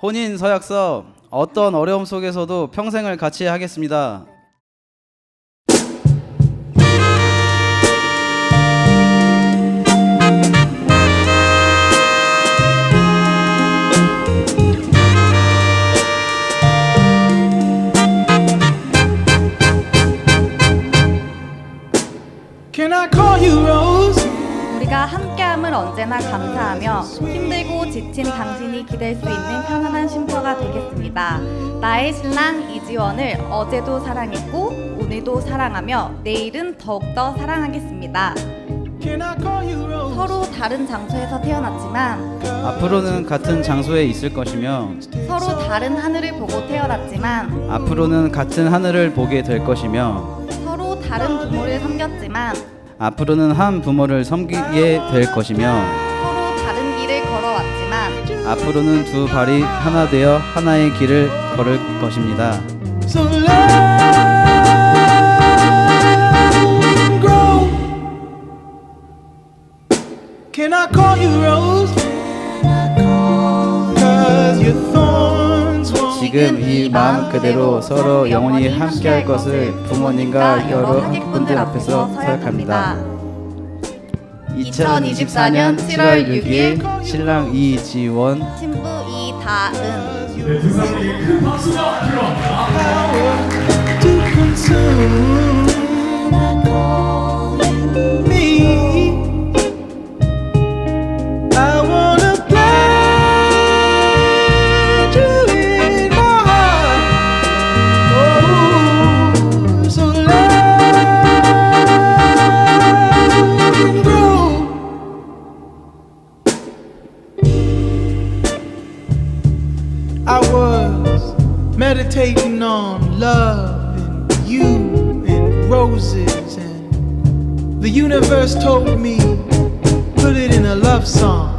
혼인 서약서 어떤 어려움 속에서도 평생을 같이 하겠습니다. Can I call you Rose? 우리가 함께 함을 언제나 감사하며 힘들고 지친 당신이 기댈 수 있는 편안한 쉼터가 되겠습니다. 나의 신랑 이지원을 어제도 사랑했고 오늘도 사랑하며 내일은 더욱더 사랑하겠습니다. 서로 다른 장소에서 태어났지만 앞으로는 같은 장소에 있을 것이며 서로 다른 하늘을 보고 태어났지만 앞으로는 같은 하늘을 보게 될 것이며 서로 다른 부모를 섬겼지만 앞으로는 한 부모를 섬기게 될 것이며 서로 다른 길을 걸어왔지만 앞으로는 두 발이 하나 되어 하나의 길을 걸을 것입니다. So let grow. Can I call you Rose? Cause your thorns won't 지금 이 마음 그대로 서로 영원히 함께할 것을 부모님과 여러 학부분들 앞에서 서약합니다. 2024년 7월 6일 신랑 이지원. 신부 이다은. to meditating on love and you and roses, and the universe told me put it in a love song.